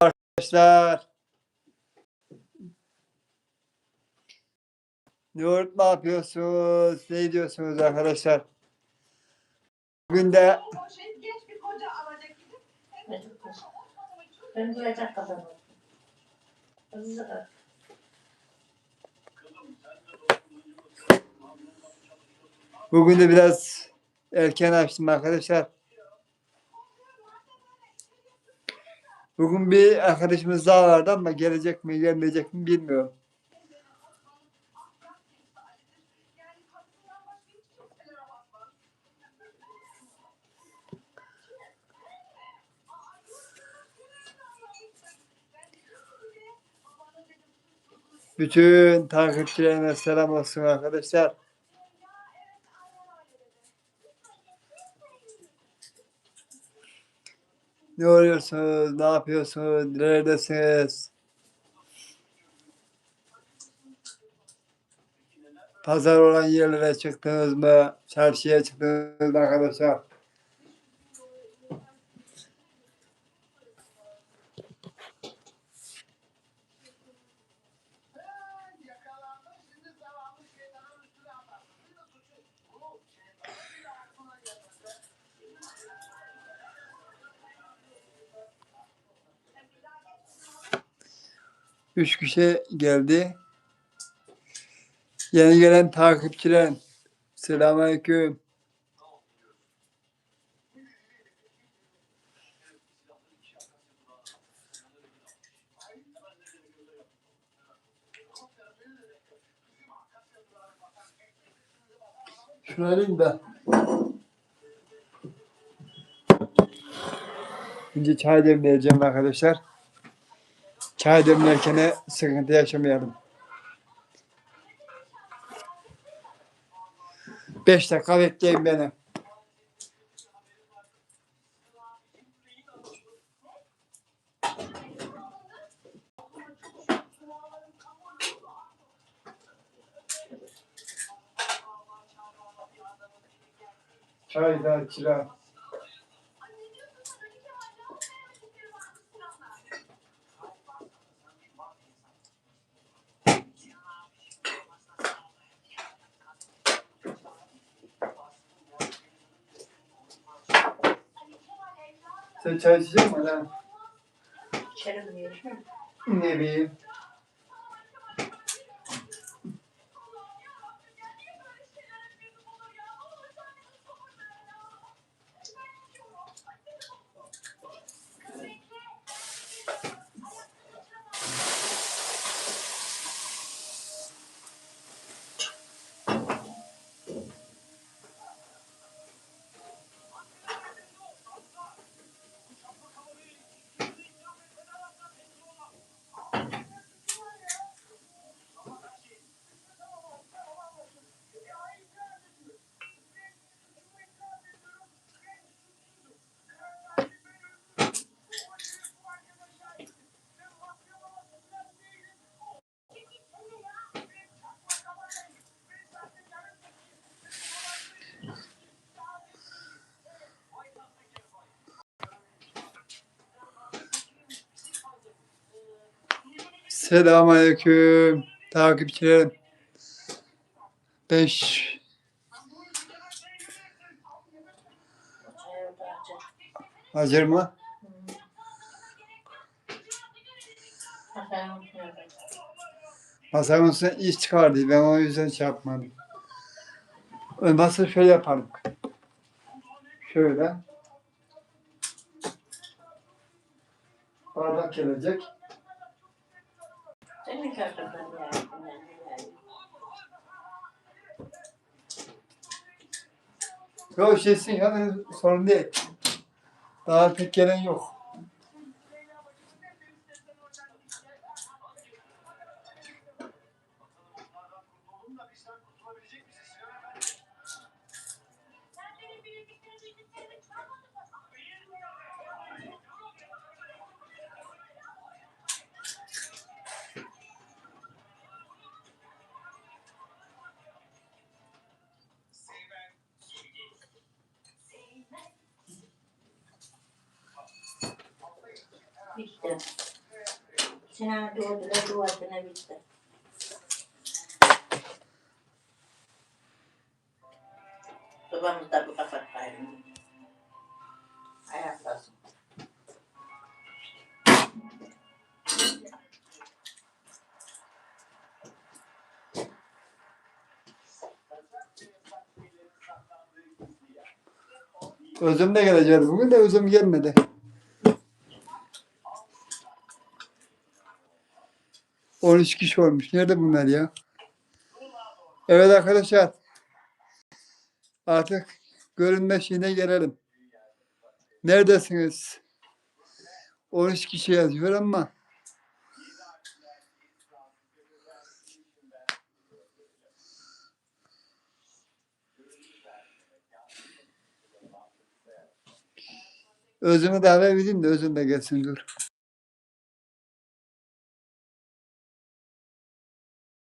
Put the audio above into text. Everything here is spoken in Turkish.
arkadaşlar. Yoğurt ne yapıyorsunuz? Ne diyorsunuz arkadaşlar? Bugün de. Ben duyacak bugün de biraz erken açtım arkadaşlar. Bugün bir arkadaşımız daha vardı ama gelecek mi gelmeyecek mi bilmiyorum. Bütün takipçilerime selam olsun arkadaşlar. Ne oluyorsunuz? Ne yapıyorsunuz? Neredesiniz? Pazar olan yerlere çıktınız mı? Çarşıya çıktınız mı arkadaşlar? Üç kişi geldi. Yeni gelen takipçiler. Selamünaleyküm. Şunu alayım da. Şimdi çay demleyeceğim arkadaşlar. Çay demlerken sıkıntı yaşamayalım. Beş dakika bekleyin beni. Çay da çıra. Sen çay içecek misin lan? İçerim diyor. Ne bileyim. Selamünaleyküm takipçilerim. Beş Çay orada açar. hazır mı? Masanın üstüne iş çıkardı. Ben o yüzden şey yapmadım. Olmazsa şöyle yapalım. Şöyle. Bardak gelecek. Yok şeysin ya sorun değil. Daha pek gelen yok. Bitti. Sinan doğdu da duvarına bitti. Babamız da bu kapat gayrı. Ayaklasın. Özüm de gelecekti. Bugün de özüm gelmedi. On üç kişi olmuş. Nerede bunlar ya? Evet arkadaşlar. Artık görünme şeyine gelelim. Neredesiniz? 13 kişi yazıyor ama Özümü davet edeyim de özüm de gelsin dur.